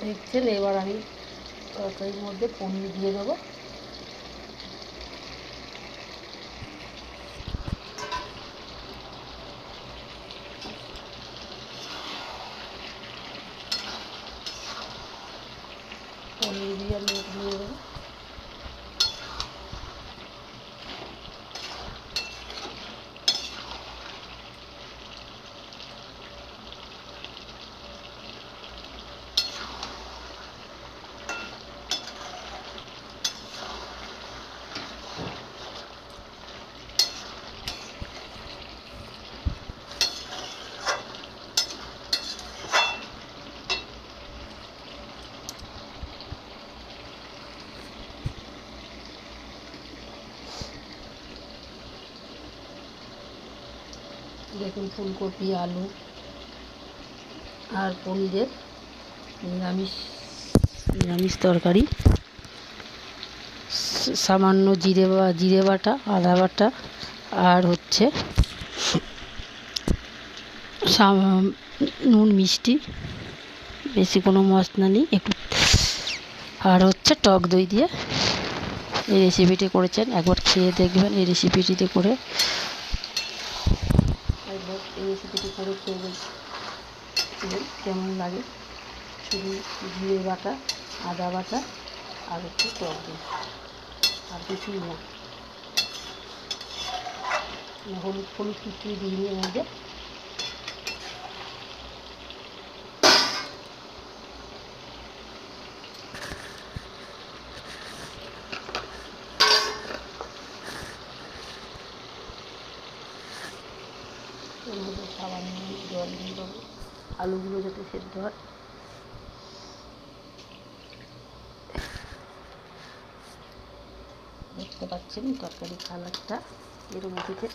দেখছেন এবার আমি তরকারির মধ্যে পনির দিয়ে দেবো। পনির দিয়ে আমি এটা দিয়ে দেবো দেখুন, ফুলকপি, আলু আর পনিরের নিরামিষ নিরামিষ তরকারি। সামান্য জিরে বা, জিরে বাটা, আদা বাটা আর হচ্ছে নুন, মিষ্টি। বেশি কোনো মশলা নেই, একটু আর হচ্ছে টক দই দিয়ে এই রেসিপিটি করেছেন। একবার খেয়ে দেখবেন এই রেসিপিটিতে করে। এই রেসিপিটি করে দেখবেন কেমন লাগে? শুধু জিরে বাটা, আদা বাটা আর একটু টক দিই আর কিছুই না। হলুদ হলুদ কিছুই দিইনি এর মধ্যে। এর মধ্যে সামান্য জল দিয়ে দেবো। আলুগুলো যাতে সেদ্ধ হয়। দেখতে পাচ্ছেন তরকারি কালারটা এরকম উঠেছে